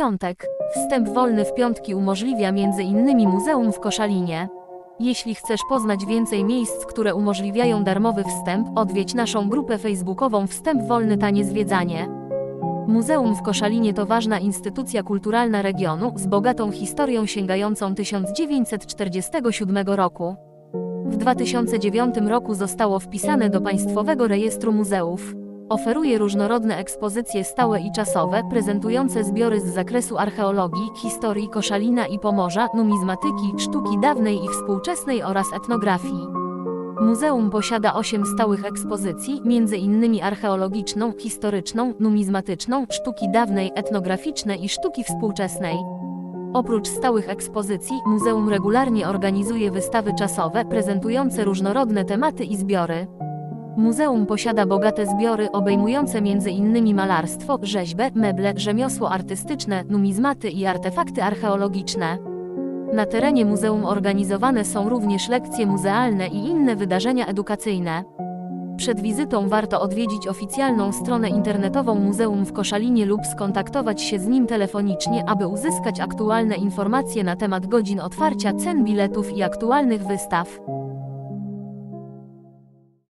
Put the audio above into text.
piątek. Wstęp wolny w piątki umożliwia m.in. Muzeum w Koszalinie. Jeśli chcesz poznać więcej miejsc, które umożliwiają darmowy wstęp, odwiedź naszą grupę facebookową Wstęp Wolny Tanie Zwiedzanie. Muzeum w Koszalinie to ważna instytucja kulturalna regionu z bogatą historią sięgającą 1947 roku. W 2009 roku zostało wpisane do Państwowego Rejestru Muzeów. Oferuje różnorodne ekspozycje stałe i czasowe, prezentujące zbiory z zakresu archeologii, historii Koszalina i Pomorza, numizmatyki, sztuki dawnej i współczesnej oraz etnografii. Muzeum posiada 8 stałych ekspozycji, m.in. archeologiczną, historyczną, numizmatyczną, sztuki dawnej, etnograficzne i sztuki współczesnej. Oprócz stałych ekspozycji, muzeum regularnie organizuje wystawy czasowe prezentujące różnorodne tematy i zbiory. Muzeum posiada bogate zbiory obejmujące m.in. malarstwo, rzeźbę, meble, rzemiosło artystyczne, numizmaty i artefakty archeologiczne. Na terenie muzeum organizowane są również lekcje muzealne i inne wydarzenia edukacyjne. Przed wizytą warto odwiedzić oficjalną stronę internetową Muzeum w Koszalinie lub skontaktować się z nim telefonicznie, aby uzyskać aktualne informacje na temat godzin otwarcia, cen biletów i aktualnych wystaw.